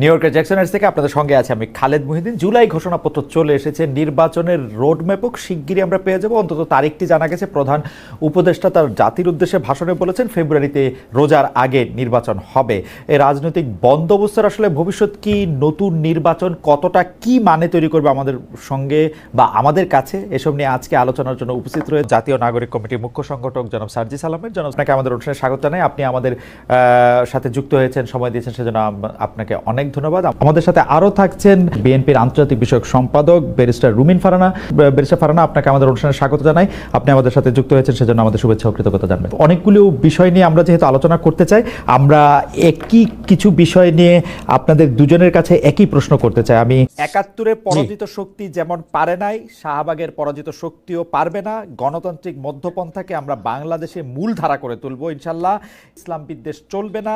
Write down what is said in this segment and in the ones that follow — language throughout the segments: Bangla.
নিউ ইয়র্কের জ্যাকসনের থেকে আপনাদের সঙ্গে আছে আমি খালেদ মুহিদিন জুলাই ঘোষণাপত্র চলে এসেছে। নির্বাচনের রোডম্যাপও শিগগিরই আমরা পেয়ে যাব। অন্তত তারিখটি জানা গেছে। প্রধান উপদেষ্টা তার জাতির উদ্দেশ্যে ভাষণে বলেছেন, ফেব্রুয়ারিতে রোজার আগে নির্বাচন হবে। এই রাজনৈতিক বন্দোবস্তের আসলে ভবিষ্যৎ কি? নতুন নির্বাচন কতটা? কি মানে তৈরি করবে আমাদের সঙ্গে বা আমাদের কাছে? এসব নিয়ে আজকে আলোচনার জন্য উপস্থিত রয়ে জাতীয় নাগরিক কমিটির মুখ্য সংগঠক জনাব সার্জিস সালামের জনাব, আপনাকে আমাদের অনুষ্ঠানে স্বাগত জানাই। আপনি আমাদের সাথে যুক্ত হয়েছেন, সময় দিয়েছেন, সেজন্য আপনাকে অনেক ধন্যবাদ। আমাদের সাথে আরও থাকছেন বিএনপির আন্তর্জাতিক বিষয়ক সম্পাদক ব্যারিস্টার রুমিন ফারানা। ব্যারিস্টার ফারানা আপনাকে আমাদের অনুষ্ঠানে স্বাগত জানাই। আপনি আমাদের সাথে যুক্ত হয়েছেন সেজন্য আমাদের শুভেচ্ছা ও কৃতজ্ঞতা জানবেন। অনেকগুলো বিষয় নিয়ে আমরা যেহেতু আলোচনা করতে চাই আমরা একই কিছু বিষয় নিয়ে আপনাদের দুজনের কাছে একই প্রশ্ন করতে চাই। আমি একাত্তরে পরাজিত শক্তি যেমন পারে নাই শাহবাগের পরাজিত শক্তিও পারবে না। গণতান্ত্রিক মধ্যপন্থাকে আমরা বাংলাদেশে মূল ধারা করে তুলব ইনশাল্লাহ। ইসলাম বিদ্বেষ চলবে না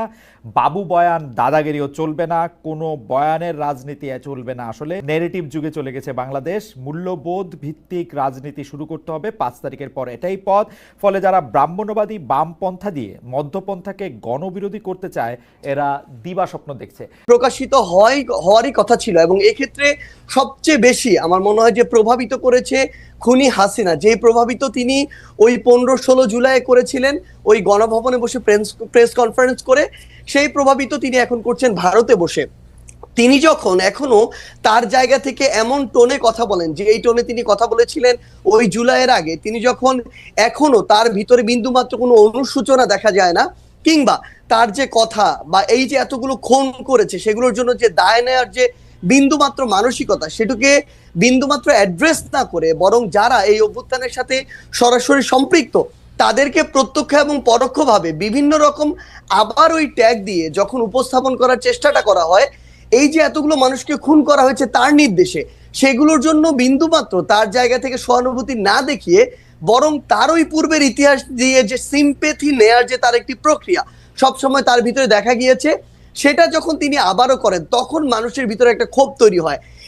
বাবু বয়ান দাদাগিরিও চলবে না কোনো বয়ানের রাজনীতি চলবে না। আসলে নেগেটিভ যুগে চলে গেছে বাংলাদেশ। মূল্যবোধ ভিত্তিক রাজনীতি শুরু করতে হবে পাঁচ তারিখের পর। এটাই পথ। ফলে যারা ব্রাহ্মণ্যবাদী বামপন্থা দিয়ে মধ্যপন্থাকে গণবিরোধী করতে চায়, এরা দিবা স্বপ্ন দেখছে। প্রকাশিত হয়, হওয়ারই কথা ছিল এবং এক্ষেত্রে সবচেয়ে বেশি আমার মনে হয় যে প্রভাবিত করেছে খুনি হাসিনা। যে প্রভাবিত তিনি ওই পনেরো ষোলো জুলাই করেছিলেন, ওই গণভবনে বসে প্রেস কনফারেন্স করে সেই প্রভাবিত তিনি এখন করছেন ভারতে বসে। তিনি যখন এখনও তার জায়গা থেকে এমন টোনে কথা বলেন, যে এই টোনে তিনি কথা বলেছিলেন ওই জুলাইয়ের আগে, তিনি যখন এখনও তার ভিতরে বিন্দুমাত্র কোনো অনুসূচনা দেখা যায় না, কিংবা তার যে কথা বা এই যে এতগুলো খুন করেছে, সেগুলোর জন্য যে দায় নেওয়ার যে বিন্দুমাত্র মানসিকতা, সেটুকে বিন্দুমাত্র অ্যাড্রেস না করে, বরং যারা এই অভ্যুত্থানের সাথে সরাসরি সম্পৃক্ত তাদেরকে প্রত্যক্ষ এবং পরোক্ষভাবে বিভিন্ন রকম আবার ওই ট্যাগ দিয়ে যখন উপস্থাপন করার চেষ্টাটা করা হয়, এই যে এতগুলো মানুষকে খুন করা হয়েছে তার নির্দেশে, সেগুলোর জন্য বিন্দুমাত্র তার জায়গা থেকে সহানুভূতি না দেখিয়ে বরং তার ওই পূর্বের ইতিহাস দিয়ে যে সিম্পেথি নেয়ার যে তার একটি প্রক্রিয়া, সবসময় তার ভিতরে দেখা গিয়েছে। সেটা যখন তিনি আবারও করেন, তখন মানুষের ভিতরে একটা ক্ষোভ তৈরি হয়।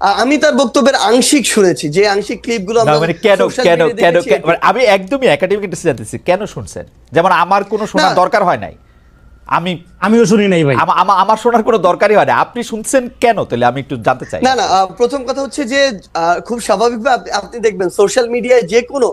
আমি তার বক্তব্যের আংশিক শুনেছি যে আংশিক ক্লিপগুলো গুলো আমরা মানে কেন কেন কেন মানে আমি একদমই একাডেমিক ইন্টারেস্ট জানতেছি কেন শুনছেন? যেমন আমার কোনো শোনার দরকার হয় নাই। আমি আমিও শুনি নাই ভাই। আমা- আমা- আমার শোনার কোনো দরকারই হয় না আপনি শুনছেন কেন? তাহলে আমি একটু জানতে চাই। না না আহ, প্রথম কথা হচ্ছে যে আহ, খুব স্বাভাবিকভাবে আপনি- আপনি দেখবেন সোশ্যাল মিডিয়ায় যে কোনো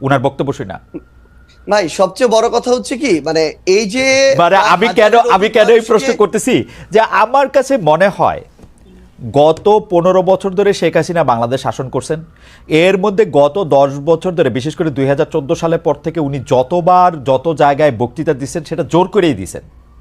উনার বক্তব্য শুনে না। ভাই সবচেয়ে বড় কথা হচ্ছে কি মানে এই যে মানে আমি কেন আমি কেন এই প্রশ্ন করতেছি? যে আমার কাছে মনে হয় গত পনেরো বছর ধরে শেখ হাসিনা বাংলাদেশ শাসন করছেন। এর মধ্যে গত দশ বছর ধরে বিশেষ করে দুই সালের পর থেকে উনি যতবার যত জায়গায় বক্তৃতা দিচ্ছেন সেটা জোর করেই দিছেন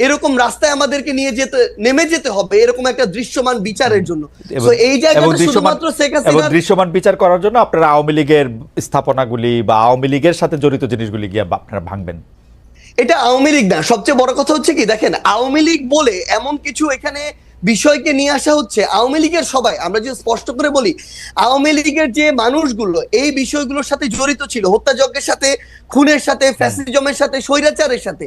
এরকম রাস্তায় আমাদেরকে নিয়ে যেতে নেমে যেতে হবে এরকম একটা দৃশ্যমান বিচারের জন্য। এই জায়গাটা শুধুমাত্র শেখ দৃশ্যমান বিচার করার জন্য আপনারা আওয়ামী লীগের স্থাপনাগুলি বা আওয়ামী লীগের সাথে জড়িত জিনিসগুলি গিয়ে আপনারা ভাঙবেন। এটা আওয়ামী লীগ না সবচেয়ে বড় কথা হচ্ছে কি দেখেন আওয়ামী লীগ বলে এমন কিছু এখানে বিষয়কে নিয়ে আসা হচ্ছে আওয়ামী লীগের সবাই আমরা যে স্পষ্ট করে বলি আওয়ামী লীগের যে মানুষগুলো এই বিষয়গুলোর সাথে জড়িত ছিল হত্যাযজ্ঞের সাথে খুনের সাথে ফ্যাসিজমের সাথে স্বৈরাচারের সাথে।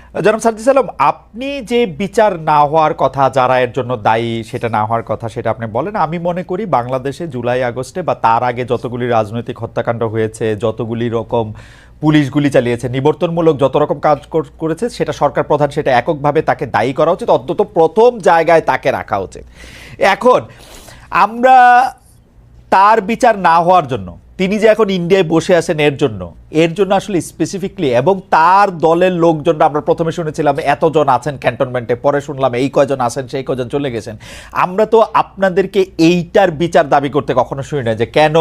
জনাব সার্জিস আলম, আপনি যে বিচার না হওয়ার কথা, যারা এর জন্য দায়ী, সেটা না হওয়ার কথা সেটা আপনি বলেন। আমি মনে করি বাংলাদেশে জুলাই, আগস্টে বা তার আগে যতগুলি রাজনৈতিক হত্যাকাণ্ড হয়েছে, যতগুলি রকম পুলিশ গুলি চালিয়েছে, নিবর্তনমূলক যত রকম কাজ করেছে, সেটা সরকার প্রধান, সেটা এককভাবে তাকে দায়ী করা উচিত, অন্তত প্রথম জায়গায় তাকে রাখা উচিত। এখন, আমরা তার বিচার না হওয়ার জন্য তিনি যে এখন ইন্ডিয়ায় বসে আছেন এর জন্য এর জন্য আসলে স্পেসিফিকলি এবং তার দলের লোকজনরা আমরা প্রথমে শুনেছিলাম এতজন আছেন ক্যান্টনমেন্টে পরে শুনলাম এই কয়জন আছেন, সেই কয়জন চলে গেছেন। আমরা তো আপনাদেরকে এইটার বিচার দাবি করতে কখনো শুনি না যে কেন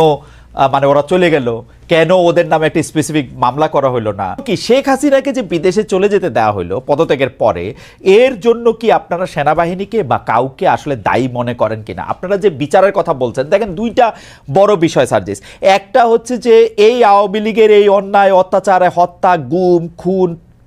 মানে ওরা চলে গেল। কেন ওদের নামে একটা স্পেসিফিক মামলা করা হলো না? কি শেখ হাসিনাকে যে বিদেশে চলে যেতে দেওয়া হলো পদত্যাগের পরে, এর জন্য কি আপনারা সেনাবাহিনীকে বা কাউকে আসলে দায়ী মনে করেন কিনা? আপনারা যে বিচারের কথা বলছেন, দেখেন দুইটা বড় বিষয়, সার্জিস। একটা হচ্ছে যে এই আওয়ামী লীগের এই অন্যায়, অত্যাচারে হত্যা, গুম, খুন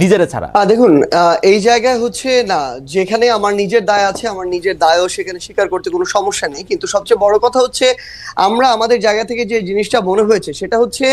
নিজেরা ছাড়া। দেখুন এই জায়গায় হচ্ছে, না, যেখানে আমার নিজের দায় আছে, আমার নিজের দায়ও সেখানে স্বীকার করতে কোনো সমস্যা নেই। কিন্তু সবচেয়ে বড় কথা হচ্ছে, আমরা আমাদের জায়গা থেকে যে জিনিসটা মনে হয়েছে, সেটা হচ্ছে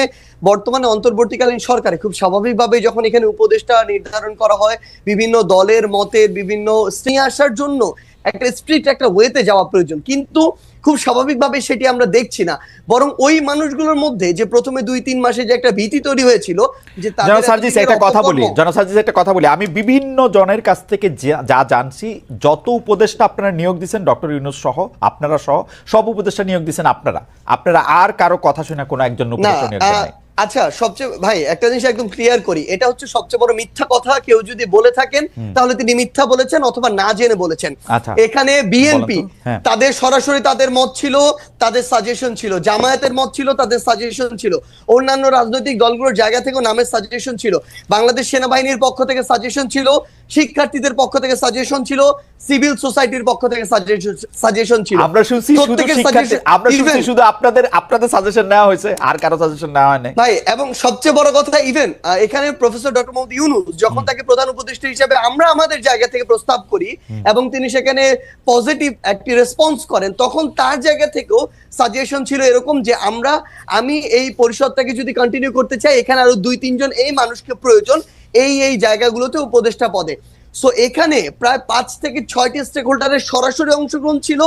বর্তমানে অন্তর্বর্তীকালীন সরকারে খুব স্বাভাবিকভাবে যখন এখানে উপদেষ্টা নির্ধারণ করা হয়, বিভিন্ন দলের মতের বিভিন্ন স্নেহ আসার জন্য একটা স্ট্রিক্ট একটা ওয়েতে যাওয়া প্রয়োজন। কিন্তু খুব স্বাভাবিকভাবে সেটি আমরা দেখছি না। বরং ওই মানুষগুলোর মধ্যে যে প্রথমে দুই তিন মাসে যে একটা ভীতি তৈরি হয়েছিল যে তাদের জনাব সার্জিস এতদিনের একটা কথা বলি। অপকর্ম- জনাব সার্জিস একটা কথা বলি। আমি বিভিন্ন জনের কাছ থেকে যা- জানছি যত উপদেষ্টা আপনারা নিয়োগ দিচ্ছেন ডক্টর ইউনুস সহ আপনারা সহ সব উপদেষ্টা নিয়োগ দিচ্ছেন আপনারা। আপনারা আর কারও কথা শুনে কোনো একজন উপদেষ্টা নিয়োগ দেন। আচ্ছা সবচেয়ে ভাই একটা জিনিস একদম ক্লিয়ার করি। এটা হচ্ছে সবচেয়ে বড় মিথ্যা কথা কেউ যদি বলে থাকেন তাহলে তিনি মিথ্যা বলেছেন অথবা না জেনে বলেছেন। আচ্ছা। এখানে বিএনপি হ্যাঁ। তাদের সরাসরি তাদের মত ছিল তাদের সাজেশন ছিল। জামায়াতের মত ছিল তাদের সাজেশন ছিল। অন্যান্য রাজনৈতিক দলগুলোর জায়গা থেকেও নামের সাজেশন ছিল। বাংলাদেশ সেনাবাহিনীর পক্ষ থেকে সাজেশন ছিল শিক্ষার্থীদের পক্ষ থেকে সাজেশন ছিল সিভিল সোসাইটির পক্ষ থেকে সাজেশন ছিল। আমরা শুনছি শুধু আপনাদের আপনাদের সাজেশন নেওয়া হয়েছে আর কারও সাজেশন নেওয়া হয় ভাই এবং সবচেয়ে বড় কথা ইভেন এখানে প্রফেসর ডক্টর মোহাম্মদ ইউনুস যখন তাকে প্রধান উপদেষ্টা হিসেবে আমরা আমাদের জায়গা থেকে প্রস্তাব করি এবং তিনি সেখানে পজিটিভ একটি রেসপন্স করেন তখন তার জায়গা থেকেও সাজেশন ছিল এরকম যে আমরা আমি এই পরিষদটাকে যদি কন্টিনিউ করতে চাই এখানে আরও দুই তিনজন এই মানুষকে প্রয়োজন এই এই জায়গাগুলোতে উপদেষ্টা পদে। সো এখানে প্রায় পাঁচ থেকে ছয়টি স্টেক হোল্ডারের সরাসরি অংশগ্রহণ ছিল।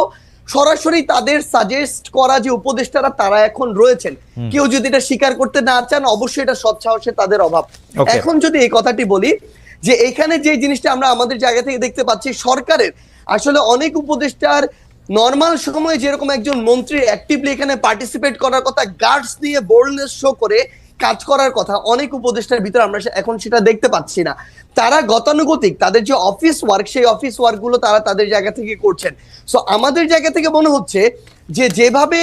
সরাসরি তাদের সাজেস্ট করা যে উপদেষ্টারা তারা এখন রয়েছেন কেউ যদি এটা স্বীকার করতে না চান অবশ্যই এটা সৎসাহসে তাদের অভাব। এখন যদি এই কথাটি বলি যে এখানে যে জিনিসটা আমরা আমাদের জায়গা থেকে দেখতে পাচ্ছি সরকারের আসলে অনেক উপদেষ্টার নর্মাল সময়ে যেরকম একজন মন্ত্রী অ্যাক্টিভলি এখানে পার্টিসিপেট করার কথা গার্ডস নিয়ে বোল্ডনেস শো করে কাজ করার কথা অনেক উপদেষ্টার ভিতরে আমরা এখন সেটা দেখতে পাচ্ছি না। তারা গতানুগতিক, তাদের যে অফিস ওয়ার্ক সেই অফিস ওয়ার্কগুলো তারা তাদের জায়গা থেকে করছেন। সো আমাদের জায়গা থেকে মনে হচ্ছে যে যেভাবে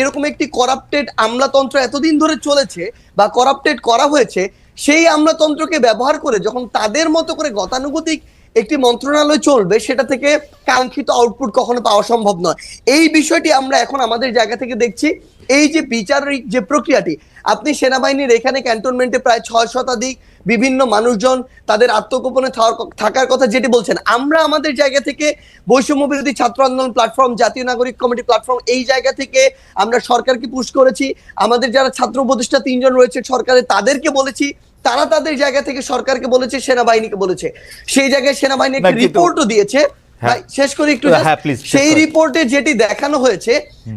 এরকম একটি করাপ্টেড আমলাতন্ত্র এতদিন ধরে চলেছে বা করাপ্টেড করা হয়েছে, সেই আমলাতন্ত্রকে ব্যবহার করে যখন তাদের মতো করে গতানুগতিক একটি মন্ত্রণালয় চলবে, সেটা থেকে কাঙ্ক্ষিত আউটপুট কখনো পাওয়া সম্ভব নয়। এই বিষয়টি আমরা এখন আমাদের জায়গা থেকে দেখছি। এই যে বিচারিক যে প্রক্রিয়াটি, আপনি সেনাবাহিনীর এখানে ক্যান্টনমেন্টে প্রায় ছয় শতাধিক বিভিন্ন মানুষজন তাদের আত্মগোপনে থাকার- কথা যেটি বলছেন। আমরা আমাদের জায়গা থেকে বৈষম্য বিরোধী ছাত্র আন্দোলন প্ল্যাটফর্ম জাতীয় নাগরিক কমিটি প্ল্যাটফর্ম এই জায়গা থেকে আমরা সরকারকে পুশ করেছি। আমাদের যারা ছাত্র উপদেষ্টা তিনজন রয়েছে সরকারে তাদেরকে বলেছি তারা তাদের জায়গা থেকে সরকারকে বলেছে সেনাবাহিনীকে বলেছে। সেই জায়গায় সেনাবাহিনী একটা রিপোর্টও দিয়েছে। হ্যাঁ। শেষ করে একটু হ্যাঁ, শেষ সেই রিপোর্টে যেটি দেখানো হয়েছে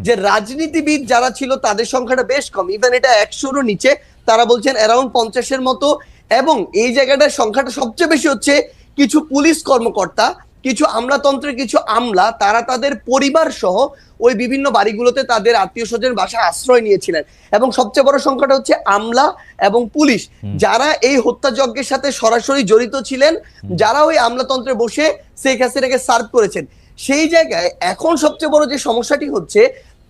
যে রাজনীতিবিদ যারা ছিল তাদের সংখ্যাটা বেশ কম। ইভেন এটা একশোরও নিচে তারা বলছেন অ্যারাউন্ড পঞ্চাশের মতো। এবং এই জায়গাটার সংখ্যাটা সবচেয়ে বেশি হচ্ছে কিছু পুলিশ কর্মকর্তা কিছু আমলাতন্ত্রের কিছু আমলা তারা তাদের পরিবার সহ ওই বিভিন্ন বাড়িগুলোতে তাদের আত্মীয় স্বজন বাসা আশ্রয় নিয়েছিলেন। এবং সবচেয়ে বড় সংখ্যাটা হচ্ছে আমলা এবং পুলিশ। যারা এই হত্যাযজ্ঞের সাথে সরাসরি জড়িত ছিলেন যারা ওই আমলাতন্ত্রে বসে শেখ হাসিনাকে সার্ভ করেছেন। সেই জায়গায় এখন সবচেয়ে বড় যে সমস্যাটি হচ্ছে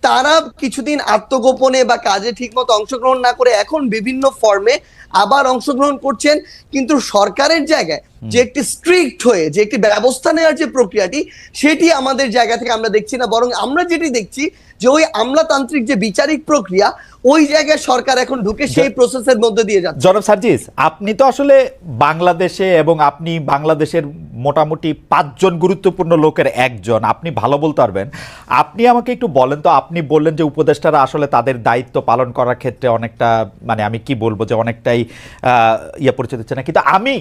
তারা কিছুদিন আত্মগোপনে বা কাজে ঠিকমতো অংশগ্রহণ না করে এখন বিভিন্ন ফর্মে আবার অংশগ্রহণ করছেন কিন্তু সরকারের জায়গায় যে একটি স্ট্রিক্ট হয়ে যে একটি ব্যবস্থা নেওয়ার যে প্রক্রিয়াটি সেটি আমাদের জায়গা থেকে আমরা দেখছি না। বরং আমরা যেটি দেখছি যে ওই আমলাতান্ত্রিক যে বিচারিক প্রক্রিয়া ওই জায়গায় সরকার এখন ঢুকে সেই প্রসেসের মধ্যে দিয়ে যাচ্ছে। জনাব সার্জিস আপনি তো আসলে বাংলাদেশে এবং আপনি বাংলাদেশের মোটামুটি পাঁচজন গুরুত্বপূর্ণ লোকের একজন আপনি ভালো বলতে পারবেন। আপনি আমাকে একটু বলেন তো আপনি বললেন যে উপদেষ্টারা আসলে তাদের দায়িত্ব পালন করার ক্ষেত্রে অনেকটা মানে আমি কি বলব যে অনেকটাই আহ, ইয়ে পরিচয় দিচ্ছে না। কিন্তু আমি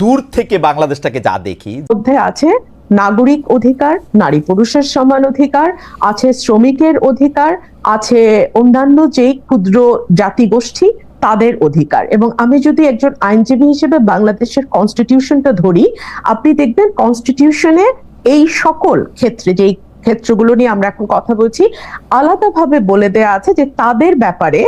দূর থেকে বাংলাদেশটাকে যা দেখি মধ্যে আছে নাগরিক অধিকার, নারী পুরুষের সমান অধিকার, আছে শ্রমিকের অধিকার, আছে অন্যান্য যে ক্ষুদ্র জাতিগোষ্ঠী, তাদের অধিকার। এবং আমি যদি একজন আইনজীবী হিসেবে বাংলাদেশের কনস্টিটিউশনটা ধরি, আপনি দেখবেন কনস্টিটিউশনে এই সকল ক্ষেত্রে, যেই ক্ষেত্রগুলো নিয়ে আমরা এখন কথা বলছি, আলাদাভাবে বলে দেয়া আছে যে তাদের ব্যাপারে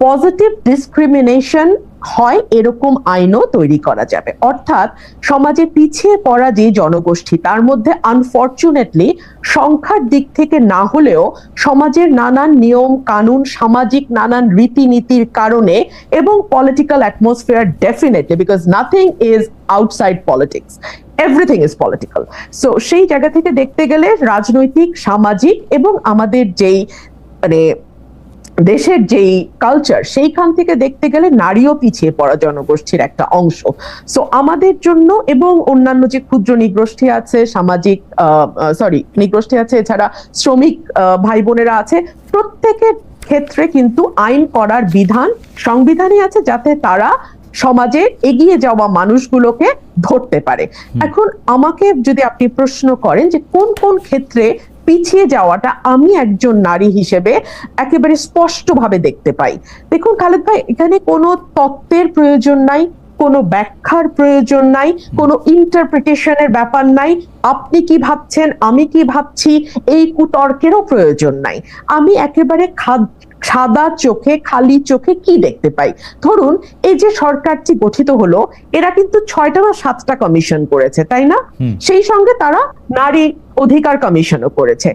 পজিটিভ ডিসক্রিমিনেশন হয় এরকম আইনও তৈরি করা যাবে। অর্থাৎ সমাজে পিছিয়ে পড়া যে জনগোষ্ঠী, তার মধ্যে আনফর্চুনেটলি সংখ্যার দিক থেকে না হলেও সমাজের নানান নিয়ম, কানুন, সামাজিক নানান রীতিনীতির কারণে এবং political atmosphere definitely because nothing is outside politics everything is political so সেই জায়গা থেকে দেখতে গেলে রাজনৈতিক, সামাজিক এবং আমাদের যেই মানে দেশের যেই কালচার সেইখান থেকে দেখতে গেলে নারীও পিছিয়ে পড়া জনগোষ্ঠীর একটা অংশ। সো আমাদের জন্য এবং অন্যান্য যে ক্ষুদ্র নিগোষ্ঠী আছে সামাজিক সরি নিগোষ্ঠী আছে এছাড়া শ্রমিক ভাই বোনেরা আছে প্রত্যেকের ক্ষেত্রে কিন্তু আইন করার বিধান সংবিধানে আছে যাতে তারা সমাজে এগিয়ে যাওয়া মানুষগুলোকে ধরতে পারে। এখন আমাকে যদি আপনি প্রশ্ন করেন যে কোন কোন ক্ষেত্রে পিছিয়ে যাওয়াটা আমি একজন নারী হিসেবে একেবারে স্পষ্টভাবে দেখতে পাই। দেখুন খালেদ ভাই, এখানে কোনো তত্ত্বের প্রয়োজন নাই, কোনো ব্যাখ্যার প্রয়োজন নাই, কোনো ইন্টারপ্রিটেশনের ব্যাপার নাই। আপনি কি ভাবছেন, আমি কি ভাবছি, এই কুতর্কেরও প্রয়োজন নাই। আমি একেবারে খাদ- সাদা চোখে খালি চোখে কি দেখতে পাই? ধরুন এই যে সরকারটি গঠিত হলো এরা কিন্তু ছয়টা বা সাতটা কমিশন করেছে তাই না। সেই সঙ্গে তারা নারী অধিকার কমিশনও করেছে।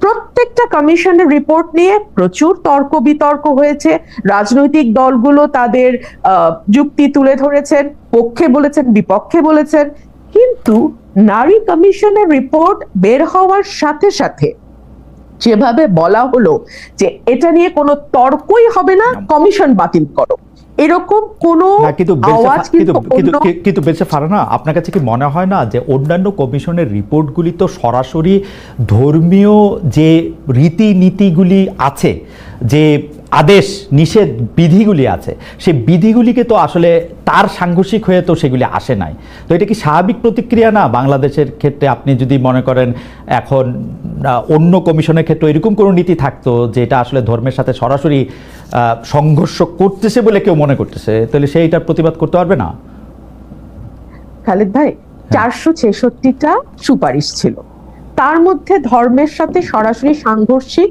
প্রত্যেকটা কমিশনের রিপোর্ট নিয়ে প্রচুর তর্ক বিতর্ক হয়েছে। রাজনৈতিক দলগুলো তাদের আহ, যুক্তি তুলে ধরেছেন পক্ষে বলেছেন বিপক্ষে বলেছেন। কিন্তু নারী কমিশনের রিপোর্ট বের হওয়ার সাথে সাথে যেভাবে বলা হলো যে এটা নিয়ে কোনো তর্কই হবে না কমিশন বাতিল করো। এরকম কোনো আওয়াজ কিন্তু কিন্তু বেলসা ফারানা আপনার কাছে কি মনে হয় না যে অন্যান্য কমিশনের রিপোর্টগুলি তো সরাসরি ধর্মীয় যে রীতিনীতিগুলি আছে যে আদেশ নিষেধ বিধিগুলি আছে। সেই বিধিগুলিকে তো আসলে তার সাংঘর্ষিক হয়ে তো সেগুলি আসে নাই। তো এটা কি স্বাভাবিক প্রতিক্রিয়া না বাংলাদেশের ক্ষেত্রে আপনি যদি মনে করেন এখন অন্য কমিশনের ক্ষেত্রে এরকম কোনো নীতি থাকতো যেটা আসলে ধর্মের সাথে সরাসরি আহ, সংঘর্ষ করতেছে বলে কেউ মনে করতেছে তাহলে সেইটার প্রতিবাদ করতে পারবে না? খালেদ ভাই চারশো ছেষট্টিটা সুপারিশ ছিল। তার মধ্যে ধর্মের সাথে সরাসরি সাংঘর্ষিক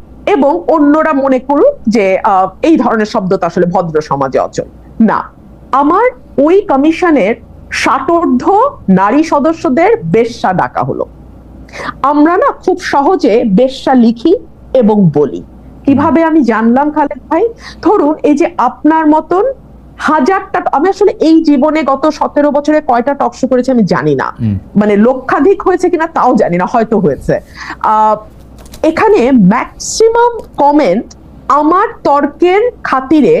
এবং অন্যরা মনে করুক যে এই ধরনের শব্দ তো আসলে ভদ্র সমাজে অচল। না আমার ওই কমিশনের ষাটোর্ধ নারী সদস্যদের বেশ্যা ডাকা হলো। আমরা না খুব সহজে বেশ্যা লিখি এবং বলি। কীভাবে আমি জানলাম খালেদ ভাই? ধরুন এই যে আপনার মতন হাজারটা আমি আসলে এই জীবনে গত সতেরো বছরে কয়টা টকশো করেছি আমি জানি না। মানে লক্ষাধিক হয়েছে কিনা তাও জানি না হয়তো হয়েছে। আহ, এখানে ম্যাক্সিমাম কমেন্ট আমার তর্কের খাতিরে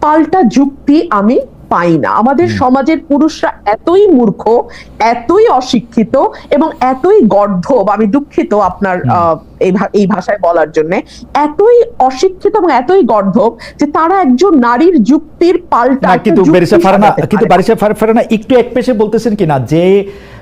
পাল্টা যুক্তি আমি পাই না। আমাদের সমাজের পুরুষরা এতই মূর্খ এতই অশিক্ষিত এবং এতই গর্ধব আমি দুঃখিত আপনার আহ, এই এই ভাষায় বলার জন্য এতই অশিক্ষিত এবং এতই গর্ধব যে তারা একজন নারীর যুক্তির পাল্টা কিন্তু ফারানা। ফার- ফারানা একটু এক পেশে বলতেছেন কিনা যে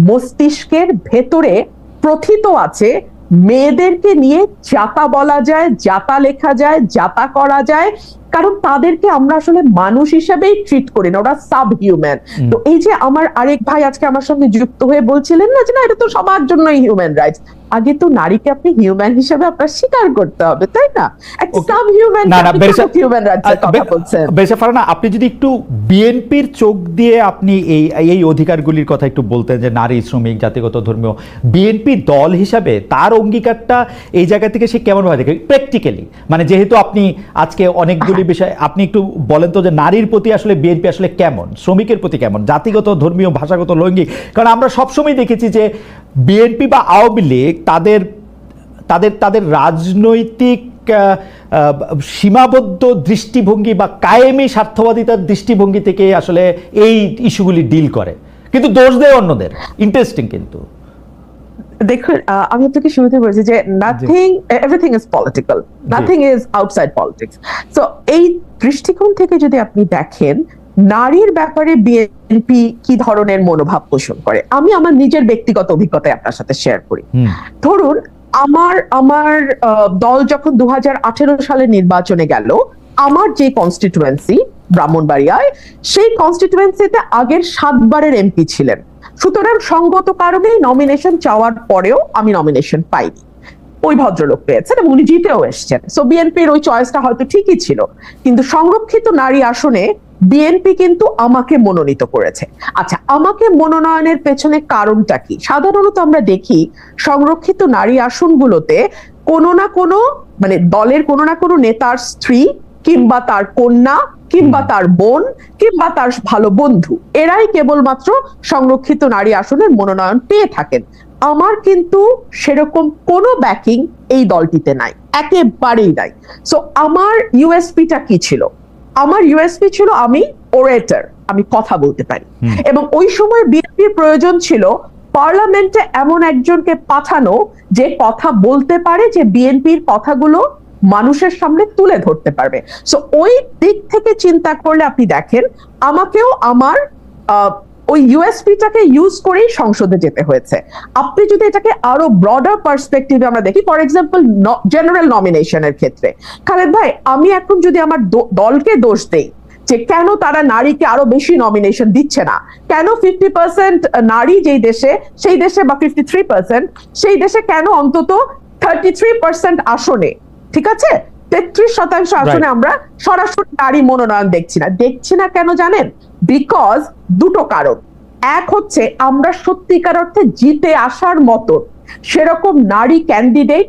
মস্তিষ্কের ভেতরে প্রথিত আছে মেয়েদেরকে নিয়ে যাতা বলা যায়, যাতা লেখা যায়, যাতা করা যায় কারণ তাদেরকে আমরা আসলে মানুষ হিসেবেই ট্রিট করি না ওরা সাব হিউম্যান তো এই যে আমার আরেক ভাই আজকে আমার সঙ্গে যুক্ত হয়ে বলছিলেন না যে না এটা তো সবার জন্যই হিউম্যান রাইটস আগে তো নারীকে আপনি হিউম্যান হিসেবে আপনার স্বীকার করতে হবে তাই না? সাব হিউম্যান না, না, বেশ- হিউম্যান রাইটসের কথা বলছেন। বেশা ফারানা আপনি যদি একটু বিএনপির চোখ দিয়ে আপনি এই এই অধিকারগুলির কথা একটু বলতেন যে নারী শ্রমিক জাতিগত ধর্মীয় বিএনপি দল হিসাবে তার অঙ্গীকারটা এই জায়গা থেকে সে কেমন ভাবে দেখে? প্র্যাকটিক্যালি মানে যেহেতু আপনি আজকে অনেকগুলি বিষয় আপনি একটু বলেন তো যে নারীর প্রতি আসলে বিএনপি আসলে কেমন? শ্রমিকের প্রতি কেমন? জাতিগত, ধর্মীয়, ভাষাগত, লৈঙ্গিক? কারণ আমরা সবসময় দেখেছি যে বিএনপি বা আওয়ামী লীগ তাদের তাদের তাদের রাজনৈতিক সীমাবদ্ধ দৃষ্টিভঙ্গি বা কায়েমি স্বার্থবাদিতার দৃষ্টিভঙ্গি থেকে আসলে এই ইস্যুগুলি ডিল করে। কিন্তু দোষ দেয় অন্যদের। ইন্টারেস্টিং কিন্তু। দেখুন আমি আপনাকে শুরুতে বলেছি যে nothing everything is political nothing is outside politics তো এই দৃষ্টিকোণ থেকে যদি আপনি দেখেন নারীর ব্যাপারে বিএনপি কি ধরনের মনোভাব পোষণ করে? আমি আমার নিজের ব্যক্তিগত অভিজ্ঞতায় আপনার সাথে শেয়ার করি। ধরুন আমার আমার দল যখন দু সালে নির্বাচনে গেল আমার যে কনস্টিটুয়েন্সি ব্রাহ্মণবাড়িয়ায়, সেই কনস্টিটুয়েন্সিতে আগের সাতবারের এমপি ছিলেন। সুতরাং সঙ্গত কারণেই নমিনেশন চাওয়ার পরেও আমি নমিনেশন পাইনি। ওই ভদ্রলোক পেয়েছেন এবং উনি জিতেও এসছেন। সো বিএনপির ওই চয়েসটা হয়তো ঠিকই ছিল। কিন্তু সংরক্ষিত নারী আসনে বিএনপি কিন্তু আমাকে মনোনীত করেছে। আচ্ছা আমাকে মনোনয়নের পেছনে কারণটা কি? সাধারণত আমরা দেখি সংরক্ষিত নারী আসনগুলোতে কোনো না কোনো মানে দলের কোনো না কোনো নেতার স্ত্রী কিংবা তার কন্যা কিংবা তার বোন কিংবা তার ভালো বন্ধু এরাই কেবলমাত্র সংরক্ষিত নারী আসনের মনোনয়ন পেয়ে থাকেন। আমার কিন্তু সেরকম কোনো ব্যাকিং এই দলটিতে নাই একেবারেই নাই। সো আমার ইউএসপিটা কি ছিল? আমার ইউএসপি ছিল আমি ওরেটার আমি কথা বলতে পারি। এবং ওই সময় বিএনপির প্রয়োজন ছিল পার্লামেন্টে এমন একজনকে পাঠানো যে কথা বলতে পারে যে বিএনপির কথাগুলো মানুষের সামনে তুলে ধরতে পারবে। সো ওই দিক থেকে চিন্তা করলে আপনি দেখেন, আমাকেও আমার ওই ইউএসপিটাকে ইউজ করেই সংসদে যেতে হয়েছে। আপনি যদি এটাকে আরও ব্রডার পার্সপেক্টিভে আমরা দেখি ফর এক্সাম্পল জেনারেল নমিনেশনের ক্ষেত্রে। খালেদ ভাই, আমি এখন যদি আমার দলকে দোষ দেই, যে কেন তারা নারীকে আরও বেশি নমিনেশন দিচ্ছে না? কেন ফিফটি পার্সেন্ট নারী যেই দেশে, সেই দেশে বা ফিফটি থ্রি পার্সেন্ট সেই দেশে কেন অন্তত থার্টি থ্রি পার্সেন্ট আসনে ঠিক আছে? তেত্রিশ শতাংশ আসনে আমরা সরাসরি নারী মনোনয়ন দেখছি না। দেখছি না কেন জানেন? বিকজ দুটো কারণ। এক হচ্ছে আমরা সত্যিকার অর্থে জিতে আসার মতো সেরকম নারী ক্যান্ডিডেট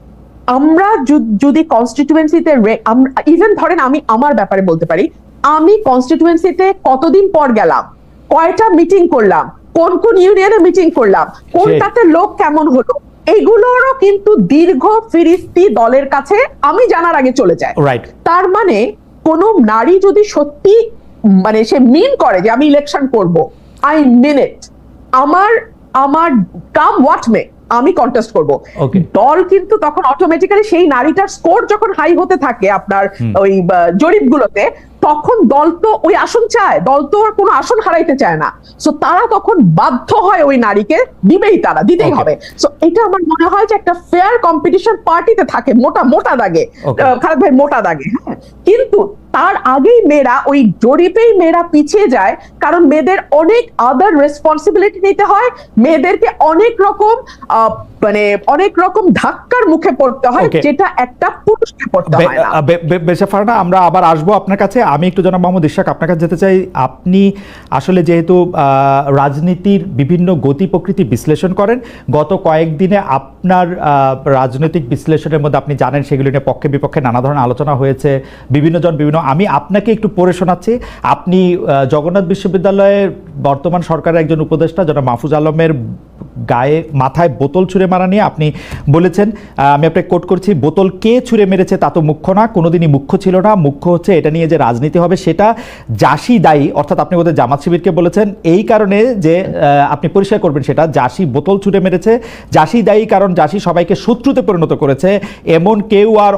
আমরা যদি কনস্টিটিউয়েন্সিতে ইভেন ধরেন আমি আমার ব্যাপারে বলতে পারি আমি কনস্টিটিউয়েন্সিতে কতদিন পর গেলাম? কয়টা মিটিং করলাম? কোন কোন ইউনিয়নে মিটিং করলাম? কোনটাতে লোক কেমন হলো? এইগুলোরও কিন্তু দীর্ঘ ফিরিস্তি দলের কাছে আমি জানার আগে চলে যায়। রাইট তার মানে কোন নারী যদি সত্যি মানে সে মিন করে যে আমি ইলেকশন করব আই মিন ইট আমার আমার কাম হোয়াট মে আমি কন্টেস্ট করব. দল কিন্তু তখন অটোমেটিক্যালি সেই নারীটার স্কোর যখন হাই হতে থাকে আপনার ওই ওই জরিপগুলোতে তখন দল তো ওই আসন চায় দল তো আর কোনো আসন হারাইতে চায় না। সো তারা তখন বাধ্য হয় ওই নারীকে দিবেই তারা দিতেই হবে। সো এটা আমার মনে হয় যে একটা ফেয়ার কম্পিটিশন পার্টিতে থাকে মোটা মোটা দাগে। খালেদ ভাই মোটা দাগে হ্যাঁ। কিন্তু তার আগেই মেয়েরা ওই জরিপেই মেয়েরা পিছিয়ে যায় কারণ মেয়েদের অনেক আদার রেসপন্সিবিলিটি নিতে হয়। মেয়েদেরকে অনেক রকম মানে অনেক রকম ধাক্কার মুখে পড়তে হয় যেটা একটা পুরুষকে পড়তে হয় না। বেশাফারনা আমরা আবার আসব আপনার কাছে। আমি একটু জনাব মোহাম্মদ ইশাক, আপনার কাছে যেতে চাই। আপনি আসলে যেহেতু রাজনীতির বিভিন্ন গতি প্রকৃতি বিশ্লেষণ করেন, গত কয়েকদিনে আপনার রাজনৈতিক বিশ্লেষণের মধ্যে আপনি জানেন সেগুলি নিয়ে পক্ষে বিপক্ষে নানা ধরনের আলোচনা হয়েছে বিভিন্নজন বিভিন্ন। আমি আপনাকে একটু পড়ে শোনাচ্ছি। আপনি জগন্নাথ বিশ্ববিদ্যালয়ের বর্তমান সরকারের একজন উপদেষ্টা জনাব মাহফুজ আলমের গায়ে মাথায় বোতল ছুঁড়ে মারা নিয়ে আপনি বলেছেন আমি আপনাকে কোট করছি, বোতল কে ছুঁড়ে মেরেছে তা তো মুখ্য না, কোনোদিনই মুখ্য ছিল না। মুখ্য হচ্ছে এটা নিয়ে যে রাজনীতি হবে, সেটা জাসি দায়ী। অর্থাৎ আপনি ওদের জামাত শিবিরকে বলেছেন, এই কারণে যে আপনি পরিষ্কার করবেন সেটা, জাসি বোতল ছুঁড়ে মেরেছে। জাসি দায়ী কারণ জাসি সবাইকে শত্রুতে পরিণত করেছে। এমন কেউ আর